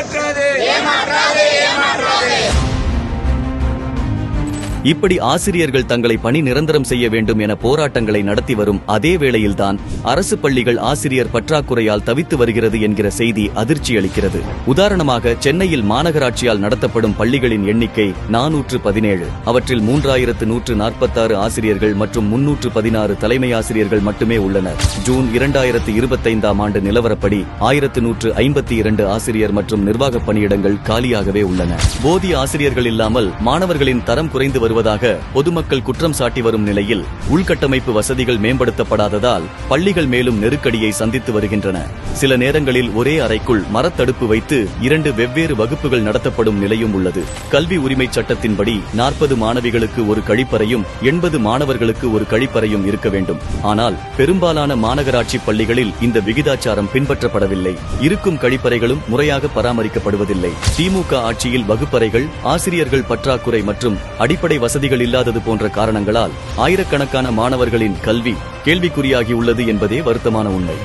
ஏமாற்றாதே இப்படி ஆசிரியர்கள் தங்களை பணி நிரந்தரம் செய்ய வேண்டும் என போராட்டங்களை நடத்தி வரும் அதே வேளையில்தான் அரசு பள்ளிகள் ஆசிரியர் பற்றாக்குறையால் தவித்து வருகிறது என்கிற செய்தி அதிர்ச்சி அளிக்கிறது. உதாரணமாக சென்னையில் மாநகராட்சியால் நடத்தப்படும் பள்ளிகளின் எண்ணிக்கை நானூற்று பதினேழு. அவற்றில் மூன்றாயிரத்து நூற்று நாற்பத்தாறு ஆசிரியர்கள் மற்றும் முன்னூற்று பதினாறு தலைமை ஆசிரியர்கள் மட்டுமே உள்ளனர். ஜூன் இரண்டாயிரத்து இருபத்தைந்தாம் ஆண்டு நிலவரப்படி ஆயிரத்து நூற்று ஐம்பத்தி இரண்டு ஆசிரியர் மற்றும் நிர்வாக பணியிடங்கள் காலியாகவே உள்ளன. போதிய ஆசிரியர்கள் இல்லாமல் மாணவர்களின் தரம் குறைந்து வரும் வருவதாக பொதுமக்கள் குற்றம் சாட்டி வரும் நிலையில் உள்கட்டமைப்பு வசதிகள் மேம்படுத்தப்படாததால் பள்ளிகள் மேலும் நெருக்கடியை சந்தித்து வருகின்றன. சில நேரங்களில் ஒரே அறைக்குள் மரத்தடுப்பு வைத்து இரண்டு வெவ்வேறு வகுப்புகள் நடத்தப்படும் நிலையும் உள்ளது. கல்வி உரிமை சட்டத்தின்படி நாற்பது மாணவிகளுக்கு ஒரு கழிப்பறையும் எண்பது மாணவர்களுக்கு ஒரு கழிப்பறையும் இருக்க வேண்டும். ஆனால் பெரும்பாலான மாநகராட்சி பள்ளிகளில் இந்த விகிதாச்சாரம் பின்பற்றப்படவில்லை. இருக்கும் கழிப்பறைகளும் முறையாக பராமரிக்கப்படுவதில்லை. திமுக ஆட்சியில் வகுப்பறைகள் ஆசிரியர்கள் பற்றாக்குறை மற்றும் அடிப்படை வசதிகள் இல்லாதது போன்ற காரணங்களால் ஆயிரக்கணக்கான மாணவர்களின் கல்வி கேள்விக்குறியாகி உள்ளது என்பதே வருத்தமான உண்மை.